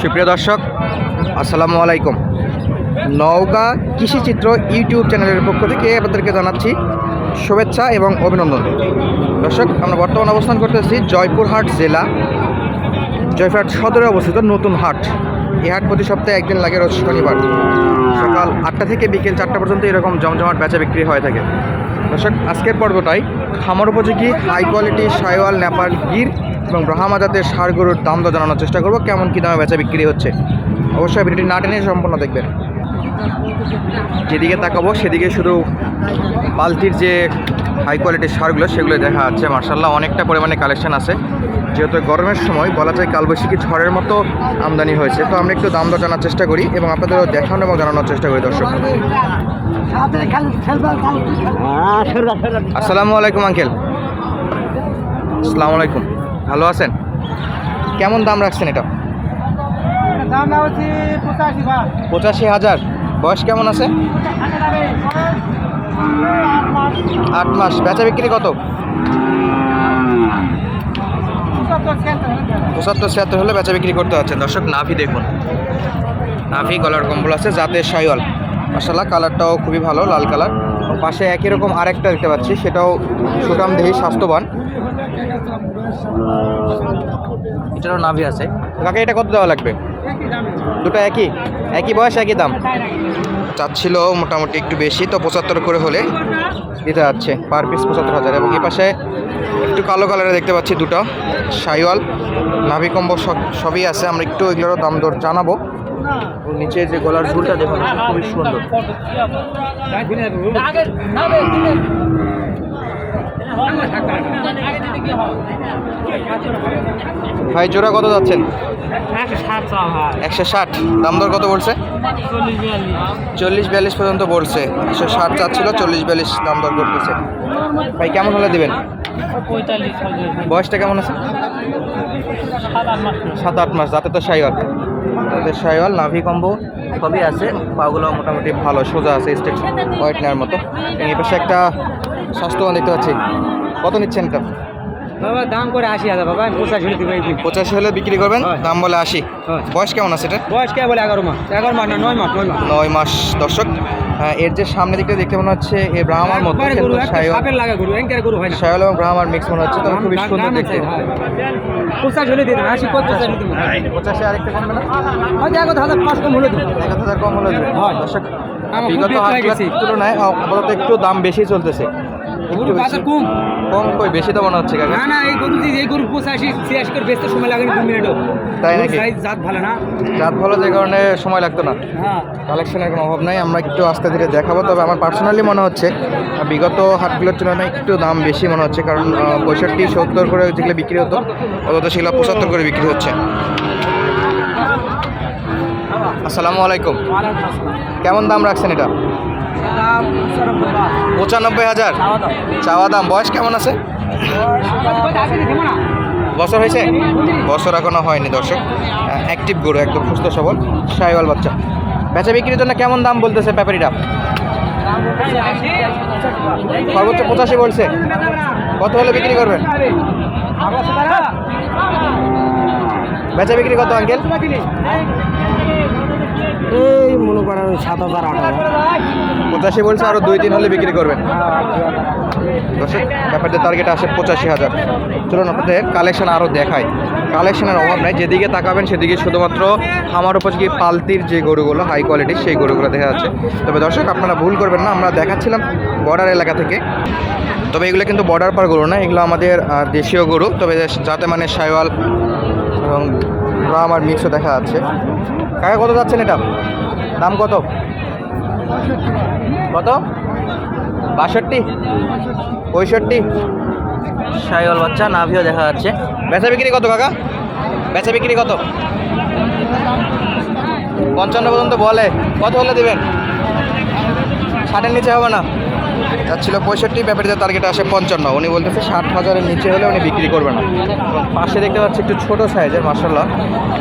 সুপ্রিয় দর্শক, আসসালামু আলাইকুম। নওগাঁ কৃষিচিত্র ইউটিউব চ্যানেলের পক্ষ থেকে আপনাদেরকে জানাচ্ছি শুভেচ্ছা এবং অভিনন্দন। দর্শক, আমরা বর্তমান অবস্থান করতেছি জয়পুরহাট জেলা। জয়পুরহাট সদরে অবস্থিত নতুন হাট। এই হাট প্রতি সপ্তাহে একদিন লাগে রোজ শনিবার। সকাল আটটা থেকে বিকেল চারটা পর্যন্ত এরকম জমজমাট বেচা বিক্রি হয়ে থাকে। দর্শক, আজকের পর্বটাই খামার উপযোগী হাই কোয়ালিটি সাইওয়াল নেপাল গির এবং ব্রাহ্মা জাতের সার গরুর দাম দর জানানোর চেষ্টা করব। কেমন কী দামে বেচা বিক্রি হচ্ছে? অবশ্যই ভিডিওটি না টেনে সম্পূর্ণ দেখবেন। যেদিকে তাকাবো, সেদিকে শুধু বালতির যে হাই কোয়ালিটির সারগুলো সেগুলো দেখা যাচ্ছে। মার্শাল্লাহ অনেকটা পরিমাণে কালেকশন আছে। যেহেতু গরমের সময়, বলা যায় কালবৈশাখী ঝড়ের মতো আমদানি হয়েছে। তো আমরা একটু দাম দর জানার চেষ্টা করি এবং আপনাদেরও দেখানো এবং জানানোর চেষ্টা করি, দর্শক। আসসালামু আলাইকুম, আঙ্কেল। আসসালামু আলাইকুম। ভালো আছেন? কেমন দাম রাখছেন এটা? পঁচাশি হাজার। বয়স কেমন আছে? আট মাস। বেচা বিক্রি কত? পঁচাত্তর ছিয়াত্তর হলে বেচা। বিক্রি করতে হচ্ছে দর্শক নাভি দেখুন। নাভি গলার কম্বল আছে জাতের সাইওয়াল মাসাল্লাহ কালারটাও খুবই ভালো লাল কালার। পাশে একই রকম আরেকটা দেখতে পাচ্ছি সেটাও সুটাম দেহি স্বাস্থ্যবান। এটারও নাভি আছে। কাকে এটা কত দেওয়া লাগবে? দুটো একই? একই বয়স একই দাম? চাচ্ছিল মোটামুটি একটু বেশি তো পঁচাত্তর করে হলে দিতে যাচ্ছে পার পিস পঁচাত্তর হাজার। এবং এই পাশে একটু কালো কালারে দেখতে পাচ্ছি দুটো সাইওয়াল নাভি কম্বো সব- সবই আছে আমরা একটু এগুলোরও দাম দর জানাব। নিচে যে গলার ঝুলটা দেখুন খুবই সুন্দর। ভাই, জোড়া কত যাচ্ছেন? একশো ষাট। দাম দর কত বলছে? চল্লিশ বিয়াল্লিশ পর্যন্ত বলছে। একশো ষাট চাচ্ছিল, চল্লিশ বিয়াল্লিশ দাম দর করতেছে। ভাই, কেমন হলে দেবেন? বয়সটা কেমন আছে? সাত আট মাস। যাতে তো সাইওয়াল যাতে সাইওয়াল নাভি কম্বো সবই আছে। পাগুলো মোটামুটি ভালো সোজা আছে স্টেট হোয়াইট নেওয়ার মতো। এই পাশে একটা স্বাস্থ্যবান দেখতে পাচ্ছি। কত নিচ্ছেন এটা? বাবা দাম করে আশি হাজার। বাবা পঁচাশি হলে দিবে পঁচাশি হলে বিক্রি করবেন? দাম বলে আশি। বয়স কেমন আছে এটা? বয়স কে বলে এগারো মাস। এগারো মাস না নয় মাস নয় মাস। নয় মাস দর্শক। এর যে সামনে দিকে দেখতে মনে হচ্ছে এ ব্রাহ্মার মতো একবারে গরু কিন্তু শায়ল সাপের লাগা গরু এঙ্কের গরু হয় না। সাইওয়াল এবং ব্রাহ্মার মিক্স মনে হচ্ছে তবে খুবই সুন্দর দেখতে। পঁচাশি আরেকটা কমবে না এক হাজার পাঁচ কম হলে দেবে এক হাজার কম হলে দর্শক বিগত তুলনায় আপাতত একটু দাম বেশি চলতেছে। গরু বাজার কম। কম কই বেশি তো মনে হচ্ছে কাকা। না না এই গরু এই গরু পঁচাশি ছিয়াশি করে বেচতে সময় লাগে দু মিনিটও। তাই নাকি? সাইজ জাত ভালো না। রাত ভালো যে কারণে সময় লাগতো না। হ্যাঁ। কালেকশনের কোনো অভাব নাই আমরা একটু আস্তে ধীরে দেখাবো তবে আমার পার্সোনালি মনে হচ্ছে বিগত হাটগুলোর তুলনায় একটু দাম বেশি মনে হচ্ছে কারণ পঁয়ষট্টি সত্তর করে যেগুলো বিক্রি হতো অত সেগুলো পঁচাত্তর করে বিক্রি হচ্ছে। আসসালামু আলাইকুম। কেমন দাম রাখছেন এটা? পঁচানব্বই হাজার। চাওয়া দাম। বয়স কেমন আছে? বছর হয়েছে? বছর এখনও হয়নি দর্শক। অ্যাক্টিভ গরু, একদম সুস্থ সবল, সাইওয়াল বাচ্চা। বেচা বিক্রির জন্য কেমন দাম বলতেছে ব্যাপারীরা সর্বোচ্চ পঁচাশি বলছে। কত হলে বিক্রি করবেন? বেচা বিক্রি কত, আঙ্কেল? এই মনে করেন সাত হাজার আট হাজার। পঁচাশি বলছে আরও দুই দিন হলে বিক্রি করবেন। দর্শক, ব্যাপারটা টার্গেট আসে পঁচাশি হাজার। চলুন আপনাদের কালেকশন আরও দেখায় কালেকশনের অভাব নাই, যেদিকে তাকাবেন সেদিকে শুধুমাত্র আমার উপযোগী পালতির যে গরুগুলো হাই কোয়ালিটির সেই গরুগুলো দেখা যাচ্ছে। তবে দর্শক, আপনারা ভুল করবেন না, আমরা দেখাচ্ছিলাম বর্ডার এলাকা থেকে। তবে এগুলো কিন্তু বর্ডার পার গরু না, এগুলো আমাদের দেশীয় গরু। তবে যাতে মানে সাইওয়াল এবং আমার মিক্সও দেখা যাচ্ছে। কাকা কত যাচ্ছেন এটা? দাম কত? কত? বাষট্টি? পঁয়ষট্টি? সাইওয়াল বাচ্চা নাভিও দেখা যাচ্ছে। বেচা বিক্রি কত কাকা? বেচা বিক্রি কত? পঞ্চান্ন পর্যন্ত বলে। কত হলে দেবেন? ষাটের নিচে হবে না। যাচ্ছিল পঁয়ষট্টি, ব্যাপারীদের টার্গেট আসে পঞ্চান্ন। উনি বলতেছে ষাট হাজারের নিচে হলে উনি বিক্রি করবেন না। পাশে দেখতে পাচ্ছি একটু ছোট সাইজের মার্শাল্লাহ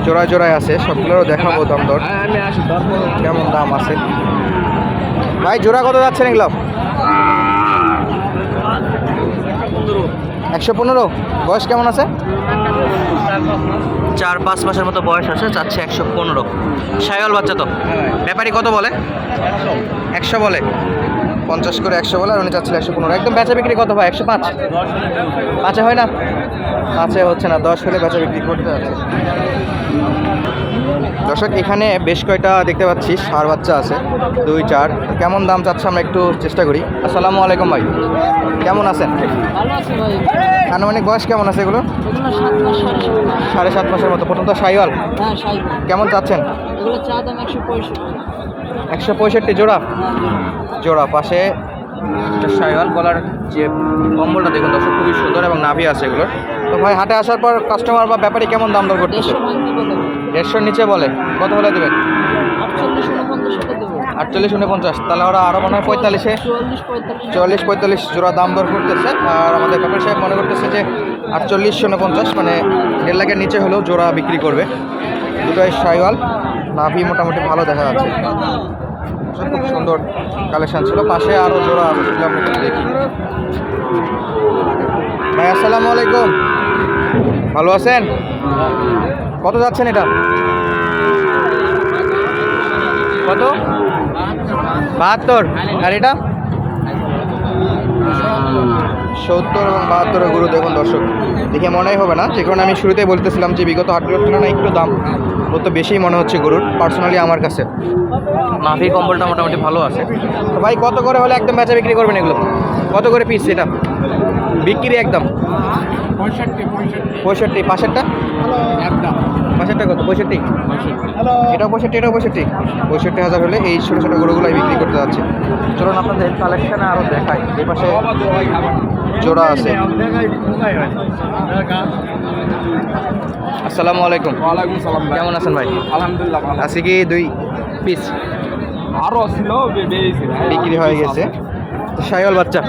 জোড়ায় জোড়ায় আছে, সবগুলোরও দেখাবো দাম দর কেমন দাম আছে? ভাই, জোড়া কত যাচ্ছেন এগুলো? একশো পনেরো। বয়স কেমন আছে? চার পাঁচ মাসের মতো বয়স আছে, চাচ্ছে একশো পনেরো। সাইওয়াল বাচ্চা তো। ব্যাপারী কত বলে? একশো বলে। পঞ্চাশ করে একশো বলে আর উনি চাচ্ছিল একশো পনেরো। একদম বেচা বিক্রি কত হয় একশো পাঁচ? পাঁচে হয় না? পাঁচে হচ্ছে না দশ হলে বেচা বিক্রি করতে আছে দর্শক এখানে বেশ কয়টা দেখতে পাচ্ছি সার বাচ্চা আছে দুই চার। কেমন দাম চাচ্ছে আমরা একটু চেষ্টা করি। আসসালামু আলাইকুম ভাই। কেমন আছেন? ভাই। আনুমানিক বয়স কেমন আছে এগুলো? সাত সাড়ে সাত মাসের মতো। প্রথম তো সাইওয়াল। হ্যাঁ কেমন চাচ্ছেন? এগুলো চা দাম একশো পঁয়ষট্টি। একশো পঁয়ষট্টি জোড়া? জোড়া পাশে একটা সাইওয়াল গলার যে কম্বলটা দেখুন দর্শক খুবই সুন্দর এবং নাভি আছে এগুলো। তো ভাই হাটে আসার পর কাস্টমার বা ব্যাপারী কেমন দাম দর করতেছে? বলে দেড়শোর নিচে বলে কত হলে দেবেন? আটচল্লিশ উনপঞ্চাশ তাহলে ওরা আরও মনে হয় পঁয়তাল্লিশে। চল্লিশ পঁয়তাল্লিশ। জোড়া দাম দর করতেছে। আর আমাদের ব্যাপারী সাহেব মনে করতেছে যে আটচল্লিশ উনপঞ্চাশ মানে দেড় লাখের নিচে হলেও জোড়া বিক্রি করবে। দুটোই সাইওয়াল নাভি মোটামুটি ভালো দেখা যাচ্ছে। খুব সুন্দর কালেকশন ছিল। পাশে আরও জোড়া আছে দেখি। ভাই, আসসালামু আলাইকুম। ভালো আছেন? কত যাচ্ছেন এটা? কত? বাহাত্তর। আর এটা? সত্তর এবং বাহাত্তর গরু দেখুন দর্শক। দেখে মনেই হবে না। যে কারণে আমি শুরুতেই বলতেছিলাম যে বিগত হাটের তুলনায় একটু দাম। অত বেশিই মনে হচ্ছে গরুর পার্সোনালি আমার কাছে। মাফি কম্বলটা মোটামুটি ভালো আছে। তো ভাই কত করে হলে একদম বেচা বিক্রি করবেন এগুলো? কত করে পিস এটা? বিক্রি একদম? পঁয়ষট্টি পাশেরটা পাশেরটা কত? পঁয়ষট্টি? এটাও পঁয়ষট্টি এটাও পঁয়ষট্টি। পঁয়ষট্টি হাজার হলে এই ছোটো ছোটো গরুগুলাই বিক্রি করতে যাচ্ছে। চলুন আপনাদের কালেকশানে আরও দেখাই। এই পাশে জোড়া আছে। আসসালামু আলাইকুম। ওয়ালাইকুম সালাম। কেমন আছেন ভাই? আলহামদুলিল্লাহ ভালো আজকে কি দুই পিস আরও ছিল বিক্রি হয়ে গেছে। সাইওয়াল বাচ্চা।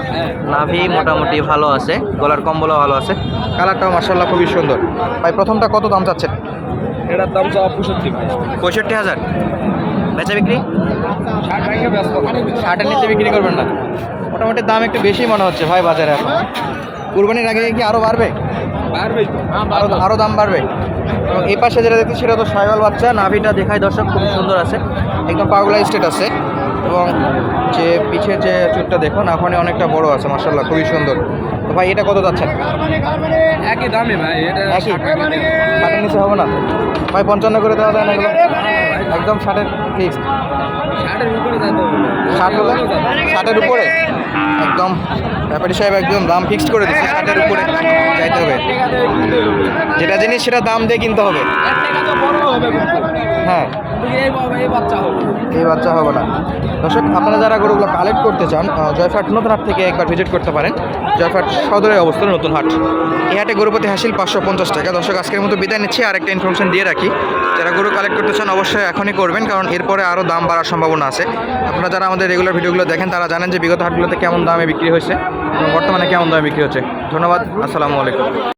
নাভি মোটামুটি ভালো আছে গলার কম্বলও ভালো আছে। কালারটাও মার্শাল্লাহ খুবই সুন্দর। ভাই প্রথমটা কত দাম চাচ্ছেন? এটার দাম চাওয়া পঁয়ষট্টি পঁয়ষট্টি হাজার। বেচা বিক্রি? ষাটের নিচে বিক্রি করবেন না। মোটামুটি দাম একটু বেশি মনে হচ্ছে ভাই বাজারে এখন। কুরবানির আগে কি আরও বাড়বে? তো। আরও আরও দাম বাড়বে। এবং এই পাশে যেটা দেখতে সেটা তো সাইওয়াল বাচ্চা। নাভিটা দেখায় দর্শক খুব সুন্দর আছে। একদম পাগলা স্টেট আছে। এবং যে পিছের যে চুটটা দেখুন ওখানে অনেকটা বড় আছে মার্শাল্লাহ খুবই সুন্দর। তো ভাই এটা কত যাচ্ছেন? একই দামে ভাই এটা একই। ষাটের নিচে। হবে না? ভাই পঞ্চান্ন করে দেওয়া যায় না একদম ষাটের ফিক্স ষাটের উপরে ষাট হলে? ষাটের উপরে? একদম ব্যাপারী সাহেব একদম দাম ফিক্সড করে দিচ্ছে ষাটের উপরে যাইতে হবে। যেটা জিনিস সেটা দাম দিয়ে কিনতে হবে। হ্যাঁ। এই বাচ্চা হবে না। দর্শক, আপনারা যারা গরুগুলো কালেক্ট করতে চান জয়ফাট নতুন হাট থেকে একবার ভিজিট করতে পারেন। জয়ফাট সদরে অবস্থান নতুন হাট। এই হাটে গরুপতি হাসিল পাঁচশো পঞ্চাশ টাকা। দর্শক, আজকের মতো বিদায় নিচ্ছি। আর একটা ইনফরমেশন দিয়ে রাখি। যারা গরু কালেক্ট করতে চান, অবশ্যই এখনই করবেন, কারণ এরপরে আরও দাম বাড়ার সম্ভাবনা আছে। আপনারা যারা আমাদের রেগুলার ভিডিওগুলো দেখেন, তারা জানেন যে বিগত হাটগুলোতে কেমন দামে বিক্রি হয়েছে। এবং বর্তমানে কেমন দামে বিক্রি হচ্ছে? ধন্যবাদ আসসালামু আলাইকুম।